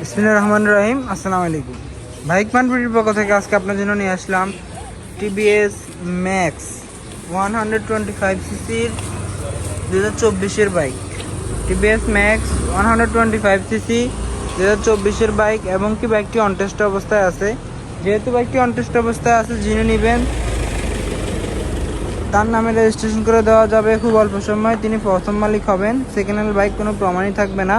বিসমিল্লাহির রহমানির রহিম, আসসালামু আলাইকুম। বাইক মানপুরির পক্ষ থেকে আজকে আপনার জন্য নিয়ে আসলাম TVS max one hundred twenty five সিসির দু হাজার চব্বিশের bike. TVS max one hundred twenty five CC দু হাজার চব্বিশের বাইক এবং কি বাইকটি অনটেস্ট অবস্থায় আছে। যেহেতু বাইকটি অনটেস্ট অবস্থায় আছে যিনি নেবেন। তার নামে রেজিস্ট্রেশন করে দেওয়া যাবে। খুব অল্প সময় তিনি প্রথম মালিক হবেন। সেকেন্ড হ্যান্ড বাইক কোনো প্রমাণই থাকবে না।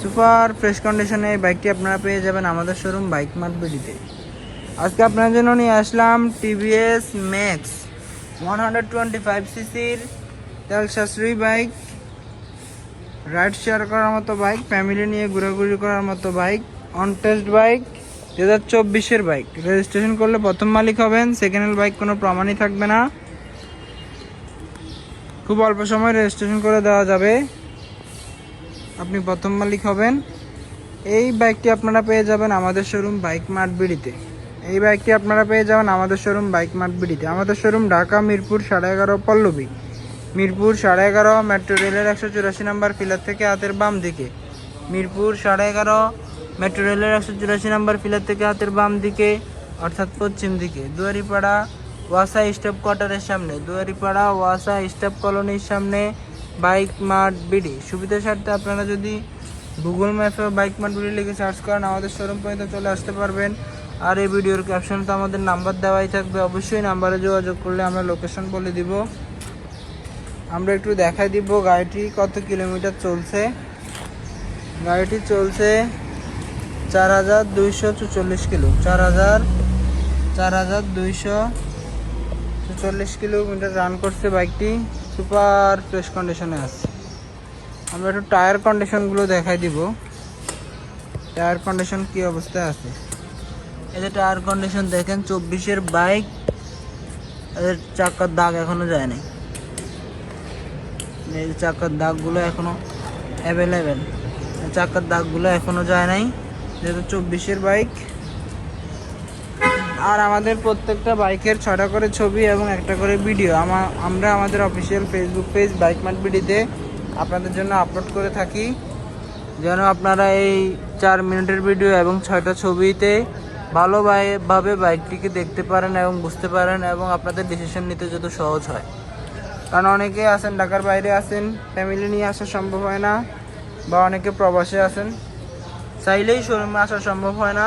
সুপার ফ্রেশ কন্ডিশনে এই বাইকটি আপনারা পেয়ে যাবেন আমাদের শোরুম বাইক মার্ট বিডিতে আজকে আপনার জন্য নিয়ে আসলাম TVS max one hundred twenty five সিসির তেল সাশ্রয়ী বাইক রাইড শেয়ার করার মতো বাইক ফ্যামিলি নিয়ে ঘোরাঘুরি করার মতো বাইক অন টেস্ট বাইক দু হাজার চব্বিশের বাইক রেজিস্ট্রেশন করলে প্রথম মালিক হবেন সেকেন্ড হ্যান্ড বাইক কোনো প্রমাণই থাকবে না। খুব অল্প সময় রেজিস্ট্রেশন করে দেওয়া যাবে। আপনি প্রথম মালিক হবেন। এই বাইকটি আপনারা পেয়ে যাবেন আমাদের শোরুম বাইক মার্ট বিডিতে। এই বাইকটি আপনারা পেয়ে যাবেন আমাদের শোরুম বাইক মার্ট বিডিতে। আমাদের শোরুম ঢাকা, মিরপুর, সাড়ে এগারো, পল্লবী। মিরপুর, সাড়ে এগারো মেট্রো রেলের একশো চুরাশি নাম্বার ফিলার থেকে হাতের বাম দিকে। মিরপুর, সাড়ে এগারো মেট্রো রেলের একশো চুরাশি নাম্বার ফিলার থেকে হাতের বাম দিকে, অর্থাৎ পশ্চিম দিকে। দুয়ারিপাড়া, ওয়াসা স্টাফ কোয়ার্টারের সামনে। দুয়ারিপাড়া, ওয়াসা স্টাফ কলোনির সামনে বাইক মার্ট বিডি। সুবিধার স্বার্থে আপনারা যদি গুগল ম্যাপে বাইক মার্ট বিডি লিখে সার্চ করেন, আমাদের শোরুম পর্যন্ত চলে আসতে পারবেন। আর এই ভিডিওর ক্যাপশনে তো আমাদের নাম্বার দেওয়াই থাকবে। অবশ্যই নাম্বারে যোগাযোগ করলে আমরা লোকেশন বলে দিব। আমরা একটু দেখাই দিব গাড়িটি কত কিলোমিটার চলছে। গাড়িটি চলছে চার হাজার দুইশো চুচল্লিশ কিলো। চার হাজার চার হাজার দুইশো চুচল্লিশ কিলোমিটার রান করছে বাইকটি। সুপার ফ্রেশ কন্ডিশনে আছে। আমরা একটু টায়ার কন্ডিশনগুলো দেখাই দিব। টায়ার কন্ডিশন কি অবস্থায় আছে? যে টায়ার কন্ডিশন দেখেন, চব্বিশের বাইক এদের চাকার দাগ এখনও যায় নাই। এই চাকার দাগগুলো এখনও অ্যাভেলেবেল চাকার দাগগুলো এখনও যায় নাই। যেহেতু চব্বিশের বাইক আর আমাদের প্রত্যেকটা বাইকের ছটা করে ছবি এবং একটা করে ভিডিও। আমরা আমাদের official Facebook page bike mart বিডিতে আপনাদের জন্য আপলোড করে থাকি। যেন আপনারা এই চার মিনিটের ভিডিও এবং ছয়টা ছবিতে ভালোভাবে বাইকটিকে দেখতে পারেন এবং বুঝতে পারেন এবং আপনাদের ডিসিশন নিতে যত সহজ হয়। কারণ অনেকে আছেন, ঢাকার বাইরে আছেন ফ্যামিলি নিয়ে আসা সম্ভব হয় না বা অনেকে প্রবাসে আছেন। চাইলেই শোরুমে আসা সম্ভব হয় না।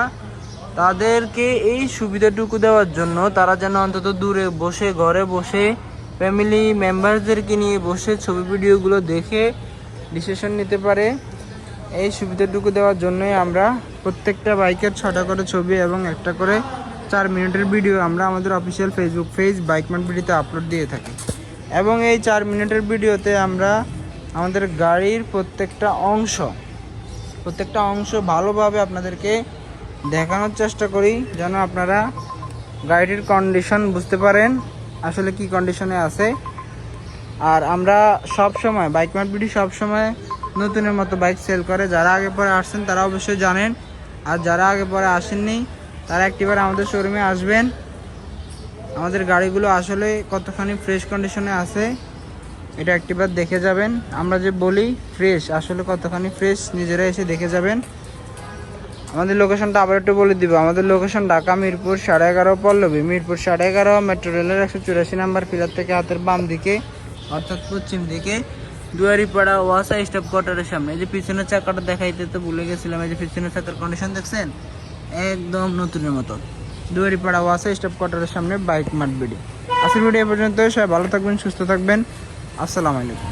তাদেরকে এই সুবিধাটুকু দেওয়ার জন্য তারা যেন অন্তত দূরে বসে, ঘরে বসে ফ্যামিলি মেম্বারদেরকে নিয়ে বসে ছবি ভিডিওগুলো দেখে ডিসিশন নিতে পারে। এই সুবিধাটুকু দেওয়ার জন্যই আমরা প্রত্যেকটা বাইকের ছটা করে ছবি এবং একটা করে চার মিনিটের ভিডিও আমরা আমাদের অফিসিয়াল ফেসবুক পেজ বাইকমান ভিডিওতে আপলোড দিয়ে থাকি। এবং এই চার মিনিটের ভিডিওতে আমরা আমাদের গাড়ির প্রত্যেকটা অংশ প্রত্যেকটা অংশ ভালোভাবে আপনাদেরকে দেখানোর চেষ্টা করি যেন আপনারা গাড়িটির কন্ডিশন বুঝতে পারেন, আসলে কি কন্ডিশনে আছে। আর আমরা সব সময় বাইক মার্কেটটি সব সময় নতুনের মতো বাইক সেল করে। যারা আগে পরে আসছেন তারা অবশ্যই জানেন। আর যারা আগে পরে আসেননি, তারা একটিবার আমাদের শোরুমে আসবেন। আমাদের গাড়িগুলো আসলে কতখানি ফ্রেশ কন্ডিশনে আছে, এটা একটিবার দেখে যাবেন। আমরা যে বলি ফ্রেশ আসলে কতখানি ফ্রেশ নিজেরা এসে দেখে যাবেন। আমাদের লোকেশনটা আবার একটু বলে দিব। আমাদের লোকেশন ঢাকা, মিরপুর, সাড়ে এগারো পল্লবী। মিরপুর সাড়ে এগারো মেট্রো রেলের একশো চুরাশি নাম্বার পিলার থেকে হাতের বাম দিকে, অর্থাৎ পশ্চিম দিকে, দুয়ারিপাড়া ওয়াসা স্টপ কোয়ার্টারের সামনে। এই যে পিছনের চাকাটা দেখাইতে তো ভুলে গেছিলাম, এই যে পিছনের চাকার কন্ডিশন দেখছেন? একদম নতুনের মতো। দুয়ারিপাড়া ওয়াসা স্টাফ কোয়ার্টারের সামনে বাইক মাঠ বিডি। আজকের ভিডিও পর্যন্ত সবাই ভালো থাকবেন, সুস্থ থাকবেন। আসসালামু আলাইকুম।